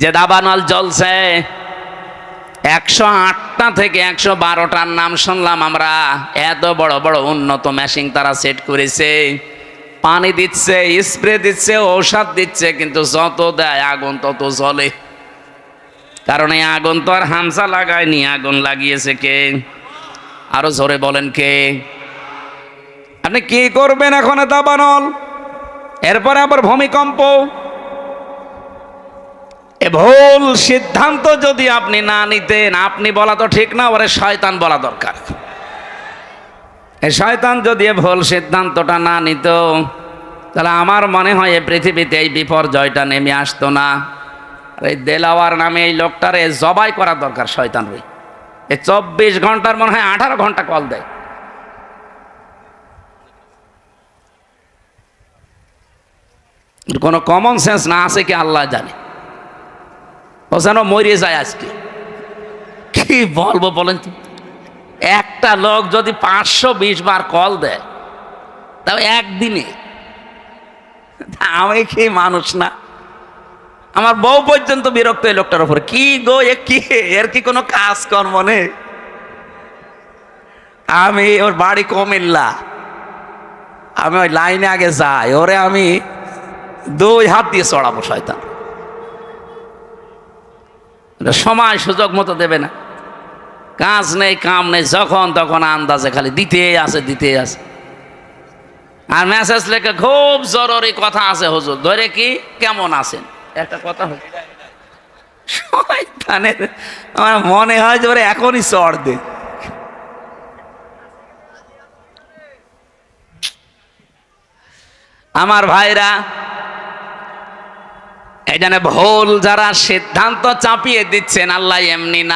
যে দাবানল জ্বলছে। একশো আটটা থেকে একশো বারোটার নাম শুনলাম আমরা। এত বড় বড় উন্নত মেশিন তারা সেট করেছে। পানি দিচ্ছে, স্প্রে দিচ্ছে, ঔষধ দিচ্ছে, কিন্তু যত দেয় আগুন তত জ্বলে। কারণ এই আগুন তো আর হামসা লাগায়নি, আগুন লাগিয়েছে কে? আরও জোরে বলেন কে? আপনি কি করবেন এখন দাবানল এরপরে আবার ভূমিকম্প। এ ভুল সিদ্ধান্ত যদি আপনি না নিতেন, আপনি বলা তো ঠিক না, ওরে শয়তান বলা দরকার। এই শয়তান যদি এ ভুল সিদ্ধান্তটা না নিত, তাহলে আমার মনে হয় এই পৃথিবীতে এই বিপর্যয়টা নেমে আসতো না। এই দেলাওয়ার নামে এই লোকটারে জবাই করা দরকার শয়তান রই এই চব্বিশ ঘণ্টার মনে হয় আঠারো ঘণ্টা কল দেয়। কোনো কমন সেন্স না আছে কি আল্লাহ জানে? ও যেন মরিয়ে যায় আজকে। কি বলব বলেন তো? একটা লোক যদি পাঁচশো বিশ বার কল দেয়, তাও একদিনে। আমি কি মানুষ না? আমার বউ পর্যন্ত বিরক্ত এই লোকটার উপরে। কি গো, এ কি? এর কি কোনো কাজ কর্ম নেই? আমি ওর বাড়ি কমিল্লা। আমি ওই লাইনে আগে যাই, ওরে আমি দুই হাত দিয়ে চড়াবো, শয়তান। সময় সুযোগ মতো দেবে না। কাজ নেই, কাম নেই, যখন তখন আন্দাজে খালি দিতে আছে দিতে আছে। আর মেসেজ লেখে খুব জরুরি কথা আছে হুজুর। ধরে কি? কেমন আছেন? একটা কথা শয়তানের, আমার মনে হয় যে এখনই চড় দে। আমার ভাইরা এখানে ভুল যারা সিদ্ধান্ত চাপিয়ে দিচ্ছেন আল্লাহ এমনি না